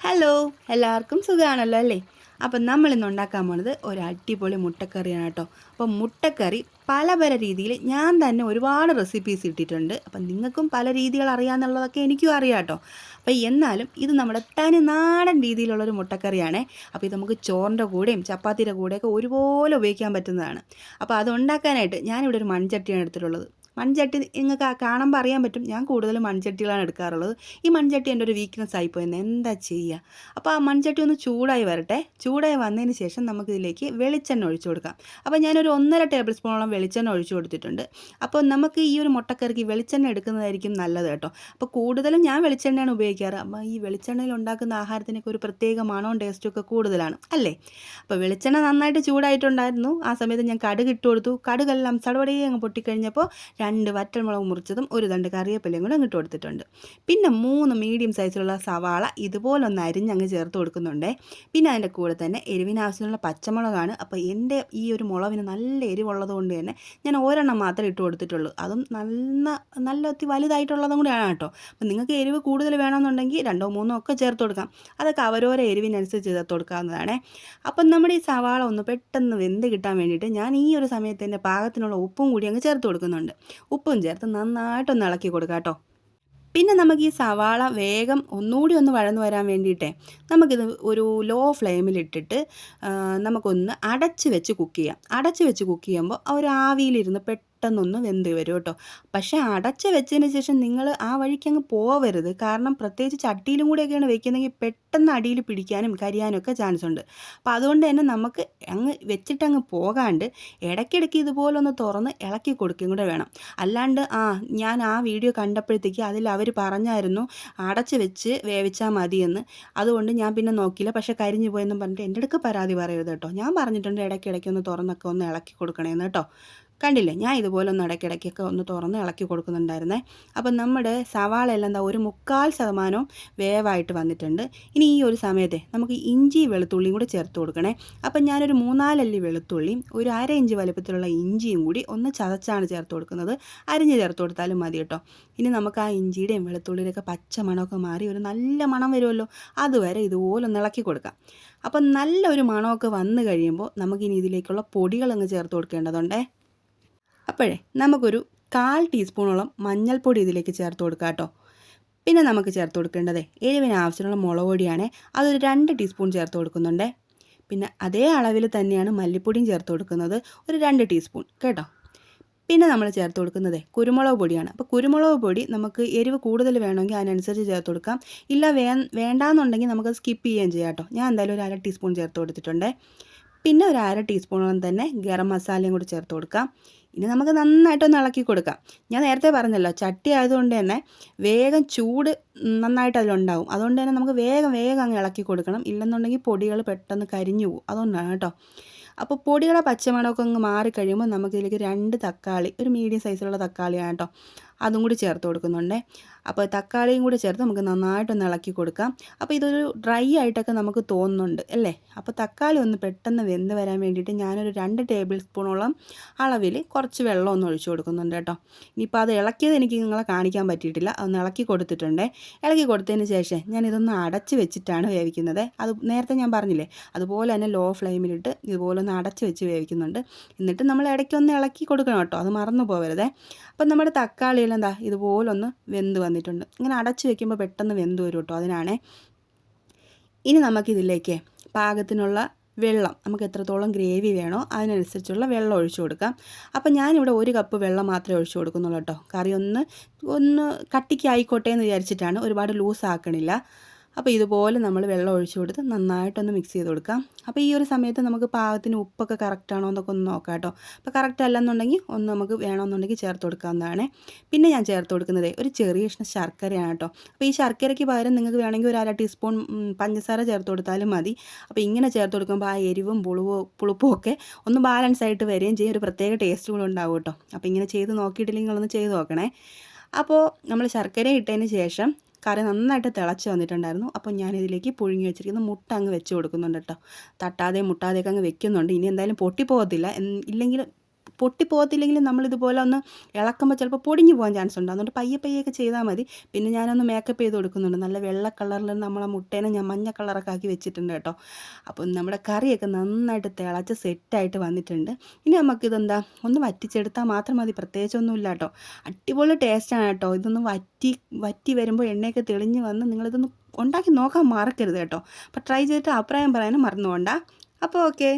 Hello എല്ലാവർക്കും സുഖമാണല്ലോ അല്ലേ? അപ്പം നമ്മൾ ഇന്ന് ഉണ്ടാക്കാൻ പോണത് ഒരു അടിപൊളി മുട്ടക്കറിയാണ് കേട്ടോ. അപ്പം മുട്ടക്കറി പല പല രീതിയിൽ ഞാൻ തന്നെ ഒരുപാട് റെസിപ്പീസ് ഇട്ടിട്ടുണ്ട്. അപ്പം നിങ്ങൾക്കും പല രീതികൾ അറിയാമെന്നുള്ളതൊക്കെ എനിക്കും അറിയാം കേട്ടോ. അപ്പം എന്നാലും ഇത് നമ്മുടെ തനി നാടൻ രീതിയിലുള്ളൊരു മുട്ടക്കറിയാണ്. അപ്പോൾ ഇത് നമുക്ക് ചോറിന്റെ കൂടെയും ചപ്പാത്തിയുടെ കൂടെയൊക്കെ ഒരുപോലെ ഉപയോഗിക്കാൻ പറ്റുന്നതാണ്. അപ്പോൾ അത് ഉണ്ടാക്കാനായിട്ട് ഞാനിവിടെ ഒരു മൺചട്ടിയാണ് എടുത്തിട്ടുള്ളത്. മൺചട്ടി നിങ്ങൾക്ക് കാണുമ്പോൾ അറിയാൻ പറ്റും. ഞാൻ കൂടുതലും മൺചട്ടികളാണ് എടുക്കാറുള്ളത്. ഈ മൺചട്ടി എന്റെ ഒരു വീക്ക്നെസ് ആയിപ്പോയെന്ന് എന്താ ചെയ്യുക അപ്പോൾ ആ മൺചട്ടി ഒന്ന് ചൂടായി വരട്ടെ. ചൂടായി വന്നതിന് ശേഷം നമുക്കിതിലേക്ക് വെളിച്ചെണ്ണ ഒഴിച്ചു കൊടുക്കാം. അപ്പോൾ ഞാനൊരു ഒന്നര ടേബിൾ സ്പൂണോളം വെളിച്ചെണ്ണ ഒഴിച്ചു കൊടുത്തിട്ടുണ്ട്. അപ്പോൾ നമുക്ക് ഈ ഒരു മുട്ടക്കറിക്ക് വെളിച്ചെണ്ണ എടുക്കുന്നതായിരിക്കും നല്ലത് കേട്ടോ. അപ്പോൾ കൂടുതലും ഞാൻ വെളിച്ചെണ്ണയാണ് ഉപയോഗിക്കാറ്. അപ്പോൾ ഈ വെളിച്ചെണ്ണയിൽ ഉണ്ടാക്കുന്ന ആഹാരത്തിനൊക്കെ ഒരു പ്രത്യേക മണവും ടേസ്റ്റും ഒക്കെ കൂടുതലാണ്. അല്ലേ? അപ്പോൾ വെളിച്ചെണ്ണ നന്നായിട്ട് ചൂടായിട്ടുണ്ടായിരുന്നു. ആ സമയത്ത് ഞാൻ കടുക് ഇട്ട് കൊടുത്തു. കടുകെല്ലാം സടപടിയെ അങ്ങ് പൊട്ടിക്കഴിഞ്ഞപ്പോൾ രണ്ട് വറ്റൽമുളക് മുറിച്ചതും ഒരു തണ്ട് കറിവേപ്പിലയും കൂടെ അങ്ങോട്ട് കൊടുത്തിട്ടുണ്ട്. പിന്നെ മൂന്ന് മീഡിയം സൈസിലുള്ള സവാള ഇതുപോലെ ഒന്ന് അരിഞ്ഞങ്ങ് ചേർത്ത് കൊടുക്കുന്നുണ്ട്. പിന്നെ അതിന്റെ കൂടെ തന്നെ എരിവിനാവശ്യമുള്ള പച്ചമുളകാണ്. അപ്പോൾ എന്റെ ഈ ഒരു മുളവിന് നല്ല എരിവുള്ളത് കൊണ്ട് തന്നെ ഞാൻ ഒരെണ്ണം മാത്രമേ ഇട്ട് കൊടുത്തിട്ടുള്ളൂ. അതും നല്ല നല്ല ഒത്തി വലുതായിട്ടുള്ളതും കൂടെയാണ് കേട്ടോ. അപ്പം നിങ്ങൾക്ക് എരിവ് കൂടുതൽ വേണമെന്നുണ്ടെങ്കിൽ രണ്ടോ മൂന്നോ ഒക്കെ ചേർത്ത് കൊടുക്കാം. അതൊക്കെ അവരോരോ എരിവിനനുസരിച്ച് ചേർത്ത് കൊടുക്കാവുന്നതാണ്. അപ്പം നമ്മുടെ ഈ സവാള ഒന്ന് പെട്ടെന്ന് വെന്ത് കിട്ടാൻ വേണ്ടിയിട്ട് ഞാൻ ഈ ഒരു സമയത്ത് എന്റെ പാകത്തിനുള്ള ഉപ്പും കൂടി അങ്ങ് ചേർത്ത് കൊടുക്കുന്നുണ്ട്. ഉപ്പും ചേർത്ത് നന്നായിട്ടൊന്ന് ഇളക്കി കൊടുക്കുക കേട്ടോ പിന്നെ നമുക്ക് ഈ സവാള വേഗം ഒന്നുകൂടി ഒന്ന് വഴന്നു വരാൻ വേണ്ടിയിട്ടേ നമുക്കിത് ഒരു ലോ ഫ്ലെയിമിലിട്ടിട്ട് നമുക്കൊന്ന് അടച്ച് വെച്ച് കുക്ക് ചെയ്യാം. അടച്ച് വെച്ച് കുക്ക് ചെയ്യുമ്പോൾ ഒരു ആവിയിലിരുന്ന് പെട്ടെന്നൊന്ന് വെന്ത് വരും കേട്ടോ. പക്ഷേ അടച്ച് വെച്ചതിന് ശേഷം നിങ്ങൾ ആ വഴിക്ക് അങ്ങ് പോവരുത്. കാരണം പ്രത്യേകിച്ച് ചട്ടിയിലും കൂടെയൊക്കെയാണ് വെക്കുന്നതെങ്കിൽ പെട്ടെന്ന് അടിയിൽ പിടിക്കാനും കരിയാനും ഒക്കെ ചാൻസ് ഉണ്ട്. അപ്പോൾ അതുകൊണ്ട് തന്നെ നമുക്ക് അങ്ങ് വെച്ചിട്ട് അങ്ങ് പോകാണ്ട് ഇടയ്ക്കിടയ്ക്ക് ഇതുപോലെ ഒന്ന് തുറന്ന് ഇളക്കി കൊടുക്കുകയും കൂടെ വേണം. അല്ലാണ്ട് ആ ഞാൻ ആ വീഡിയോ കണ്ടപ്പോഴത്തേക്ക് അതിൽ അവർ പറഞ്ഞായിരുന്നു അടച്ച് വെച്ച് വേവിച്ചാൽ മതിയെന്ന്. അതുകൊണ്ട് ഞാൻ പിന്നെ നോക്കിയില്ല. പക്ഷേ കരിഞ്ഞു പോയെന്നും പറഞ്ഞിട്ട് എന്റെ അടുക്ക് പരാതി പറയരുത് കേട്ടോ. ഞാൻ പറഞ്ഞിട്ടുണ്ട് ഇടയ്ക്കിടയ്ക്ക് ഒന്ന് തുറന്നൊക്കെ ഒന്ന് ഇളക്കി കൊടുക്കണേന്ന് കേട്ടോ. കണ്ടില്ലേ? ഞാൻ ഇതുപോലെ ഒന്ന് ഇടയ്ക്കിടയ്ക്കൊക്കെ ഒന്ന് തുറന്ന് ഇളക്കി കൊടുക്കുന്നുണ്ടായിരുന്നേ. അപ്പം നമ്മുടെ സവാള എല്ലാം എന്താ ഒരു മുക്കാൽ ശതമാനവും വേവായിട്ട് വന്നിട്ടുണ്ട്. ഇനി ഈ ഒരു സമയത്തെ നമുക്ക് ഇഞ്ചി വെളുത്തുള്ളിയും കൂടി ചേർത്ത് കൊടുക്കണേ. അപ്പം ഞാനൊരു മൂന്നാലല്ലി വെളുത്തുള്ളിയും ഒരു അര ഇഞ്ച് വലുപ്പത്തിലുള്ള ഇഞ്ചിയും കൂടി ഒന്ന് ചതച്ചാണ് ചേർത്ത് കൊടുക്കുന്നത്. അരിഞ്ഞ് ചേർത്ത് കൊടുത്താലും മതി കേട്ടോ. ഇനി നമുക്ക് ആ ഇഞ്ചിയുടെയും വെളുത്തുള്ളിയുടെയൊക്കെ പച്ച മണമൊക്കെ മാറി ഒരു നല്ല മണം വരുമല്ലോ. അതുവരെ ഇതുപോലെ ഒന്ന് ഇളക്കി കൊടുക്കാം. അപ്പം നല്ലൊരു മണമൊക്കെ വന്നു കഴിയുമ്പോൾ നമുക്കിനി ഇതിലേക്കുള്ള പൊടികൾ അങ്ങ് ചേർത്ത് കൊടുക്കേണ്ടതുണ്ടേ. അപ്പോഴേ നമുക്കൊരു കാൽ ടീസ്പൂണോളം മഞ്ഞൾപ്പൊടി ഇതിലേക്ക് ചേർത്ത് കൊടുക്കാം കേട്ടോ. പിന്നെ നമുക്ക് ചേർത്ത് കൊടുക്കേണ്ടത് എരിവിന് ആവശ്യമുള്ള മുളക് പൊടിയാണ്. അതൊരു രണ്ട് ടീസ്പൂൺ ചേർത്ത് കൊടുക്കുന്നുണ്ട്. പിന്നെ അതേ അളവിൽ തന്നെയാണ് മല്ലിപ്പൊടിയും ചേർത്ത് കൊടുക്കുന്നത്. ഒരു രണ്ട് ടീസ്പൂൺ കേട്ടോ. പിന്നെ നമ്മൾ ചേർത്ത് കൊടുക്കുന്നത് കുരുമുളക് പൊടിയാണ്. അപ്പോൾ കുരുമുളക് പൊടി നമുക്ക് എരിവ് കൂടുതൽ വേണമെങ്കിൽ അതിനനുസരിച്ച് ചേർത്ത് കൊടുക്കാം. ഇല്ല വേ വേണ്ടാന്നുണ്ടെങ്കിൽ നമുക്കത് സ്കിപ്പ് ചെയ്യുകയും ചെയ്യാം കേട്ടോ. ഞാൻ എന്തായാലും ഒരു അര ടീസ്പൂൺ ചേർത്ത് കൊടുത്തിട്ടുണ്ട്. പിന്നെ ഒരു അര ടീസ്പൂണോളം തന്നെ ഗരം മസാലയും കൂടി ചേർത്ത് കൊടുക്കാം. ഇനി നമുക്ക് നന്നായിട്ടൊന്ന് ഇളക്കി കൊടുക്കാം. ഞാൻ നേരത്തെ പറഞ്ഞല്ലോ ചട്ടി ആയതുകൊണ്ട് തന്നെ വേഗം ചൂട് നന്നായിട്ട് അതിലുണ്ടാവും. അതുകൊണ്ട് തന്നെ നമുക്ക് വേഗം വേഗം അങ്ങ് ഇളക്കി കൊടുക്കണം. ഇല്ലെന്നുണ്ടെങ്കിൽ പൊടികൾ പെട്ടെന്ന് കരിഞ്ഞു പോകും. അതുകൊണ്ടാണ് കേട്ടോ. അപ്പോൾ പൊടികളെ പച്ചമണമൊക്കെ അങ്ങ് മാറിക്കഴിയുമ്പോൾ നമുക്കിതിലേക്ക് രണ്ട് തക്കാളി ഒരു മീഡിയം സൈസിലുള്ള തക്കാളിയാണ് കേട്ടോ. അതും കൂടി ചേർത്ത് കൊടുക്കുന്നുണ്ട്. അപ്പോൾ തക്കാളിയും കൂടി ചേർത്ത് നമുക്ക് നന്നായിട്ടൊന്ന് ഇളക്കി കൊടുക്കാം. അപ്പോൾ ഇതൊരു ഡ്രൈ ആയിട്ടൊക്കെ നമുക്ക് തോന്നുന്നുണ്ട് അല്ലേ? അപ്പോൾ തക്കാളി ഒന്ന് പെട്ടെന്ന് വെന്ത് വരാൻ വേണ്ടിയിട്ട് ഞാനൊരു രണ്ട് ടേബിൾ സ്പൂണോളം അളവിൽ കുറച്ച് വെള്ളം ഒന്ന് ഒഴിച്ചു കൊടുക്കുന്നുണ്ട് കേട്ടോ. ഇനിയിപ്പോൾ അത് ഇളക്കിയത് എനിക്ക് നിങ്ങളെ കാണിക്കാൻ പറ്റിയിട്ടില്ല. ഒന്ന് ഇളക്കി കൊടുത്തിട്ടുണ്ട്. ഇളക്കി കൊടുത്തതിന് ശേഷം ഞാൻ ഇതൊന്ന് അടച്ച് വെച്ചിട്ടാണ് വേവിക്കുന്നത്. അത് നേരത്തെ ഞാൻ പറഞ്ഞില്ലേ അതുപോലെ തന്നെ ലോ ഫ്ലെയിമിലിട്ട് ഇതുപോലെ ഒന്ന് അടച്ച് വെച്ച് വേവിക്കുന്നുണ്ട്. എന്നിട്ട് നമ്മൾ ഇടയ്ക്ക് ഒന്ന് ഇളക്കി കൊടുക്കണം കേട്ടോ. അത് മറന്നു പോകരുത് അപ്പം നമ്മുടെ തക്കാളിയെല്ലാം എന്താ ഇതുപോലൊന്ന് വെന്ത് വന്നിട്ടുണ്ട്. ഇങ്ങനെ അടച്ചു വെക്കുമ്പോൾ പെട്ടെന്ന് വെന്ത് വരും കേട്ടോ അതിനാണേ. ഇനി നമുക്കിതിലേക്ക് പാകത്തിനുള്ള വെള്ളം നമുക്ക് എത്രത്തോളം ഗ്രേവി വേണോ അതിനനുസരിച്ചുള്ള വെള്ളം ഒഴിച്ചു കൊടുക്കാം. അപ്പം ഞാനിവിടെ ഒരു കപ്പ് വെള്ളം മാത്രമേ ഒഴിച്ചു കൊടുക്കുന്നുള്ളൂ കേട്ടോ. കറി ഒന്ന് ഒന്ന് കട്ടിക്കായിക്കോട്ടെ എന്ന് വിചാരിച്ചിട്ടാണ് ഒരുപാട് ലൂസ് ആക്കണില്ല അപ്പോൾ ഇതുപോലെ നമ്മൾ വെള്ളം ഒഴിച്ചു കൊടുത്ത് നന്നായിട്ടൊന്ന് മിക്സ് ചെയ്ത് കൊടുക്കാം. അപ്പോൾ ഈ ഒരു സമയത്ത് നമുക്ക് പാകത്തിന് ഉപ്പൊക്കെ കറക്റ്റാണോ എന്നൊക്കെ ഒന്ന് നോക്കാം കേട്ടോ. അപ്പോൾ കറക്റ്റ് അല്ലെന്നുണ്ടെങ്കിൽ ഒന്ന് നമുക്ക് വേണമെന്നുണ്ടെങ്കിൽ ചേർത്ത് കൊടുക്കാവുന്നതാണ്. പിന്നെ ഞാൻ ചേർത്ത് കൊടുക്കുന്നത് ഒരു ചെറിയ ഇഷ്ടം ശർക്കരയാണ് കേട്ടോ. അപ്പോൾ ഈ ശർക്കരയ്ക്ക് പകരം നിങ്ങൾക്ക് വേണമെങ്കിൽ ഒരു അര ടീസ്പൂൺ പഞ്ചസാര ചേർത്ത് കൊടുത്താലും മതി. അപ്പോൾ ഇങ്ങനെ ചേർത്ത് കൊടുക്കുമ്പോൾ ആ എരിവും പുളുവോ പുളിപ്പും ഒക്കെ ഒന്ന് ബാലൻസ് ആയിട്ട് വരികയും ചെയ്യും. ഒരു പ്രത്യേക ടേസ്റ്റ് കൂടെ ഉണ്ടാവും കേട്ടോ. അപ്പോൾ ഇങ്ങനെ ചെയ്ത് നോക്കിയിട്ടില്ലെങ്കിൽ ഒന്ന് ചെയ്ത് നോക്കണേ. അപ്പോൾ നമ്മൾ ശർക്കര ഇട്ടതിന് ശേഷം കറി നന്നായിട്ട് തിളച്ച് വന്നിട്ടുണ്ടായിരുന്നു. അപ്പോൾ ഞാനിതിലേക്ക് പുഴുങ്ങി വെച്ചിരിക്കുന്ന. മുട്ട അങ്ങ് വെച്ച് കൊടുക്കുന്നുണ്ട് കേട്ടോ. തട്ടാതെയും മുട്ടാതെയൊക്കെ അങ്ങ് വെക്കുന്നുണ്ട്. ഇനി എന്തായാലും പൊട്ടിപ്പോകത്തില്ല. ഇല്ലെങ്കിൽ പൊട്ടിപ്പോകത്തില്ലെങ്കിലും നമ്മളിതുപോലെ ഒന്ന് ഇളക്കുമ്പോൾ ചിലപ്പോൾ പൊടിഞ്ഞു പോകാൻ ചാൻസ് ഉണ്ട്. അതുകൊണ്ട് പയ്യെ പയ്യൊക്കെ ചെയ്താൽ മതി. പിന്നെ ഞാനൊന്ന് മേക്കപ്പ് ചെയ്ത് കൊടുക്കുന്നുണ്ട്. നല്ല വെള്ള കളറിൽ നമ്മളെ മുട്ടേനെ ഞാൻ മഞ്ഞ കളറൊക്കെ ആക്കി വെച്ചിട്ടുണ്ട് കേട്ടോ. അപ്പോൾ നമ്മുടെ കറിയൊക്കെ നന്നായിട്ട് തിളച്ച് സെറ്റായിട്ട് വന്നിട്ടുണ്ട്. ഇനി നമുക്കിതെന്താ? ഒന്ന് വറ്റിച്ചെടുത്താൽ മാത്രം മതി. പ്രത്യേകിച്ചൊന്നുമില്ല കേട്ടോ. അടിപൊളി ടേസ്റ്റാണ് കേട്ടോ. ഇതൊന്ന് വറ്റി വറ്റി വരുമ്പോൾ എണ്ണയൊക്കെ തെളിഞ്ഞ് വന്ന് നിങ്ങളിതൊന്ന് ഉണ്ടാക്കി നോക്കാൻ മറക്കരുത് കേട്ടോ. അപ്പോൾ ട്രൈ ചെയ്തിട്ട് അഭിപ്രായം പറയാനും മറന്നുകൊണ്ടാ അപ്പോൾ ഓക്കെ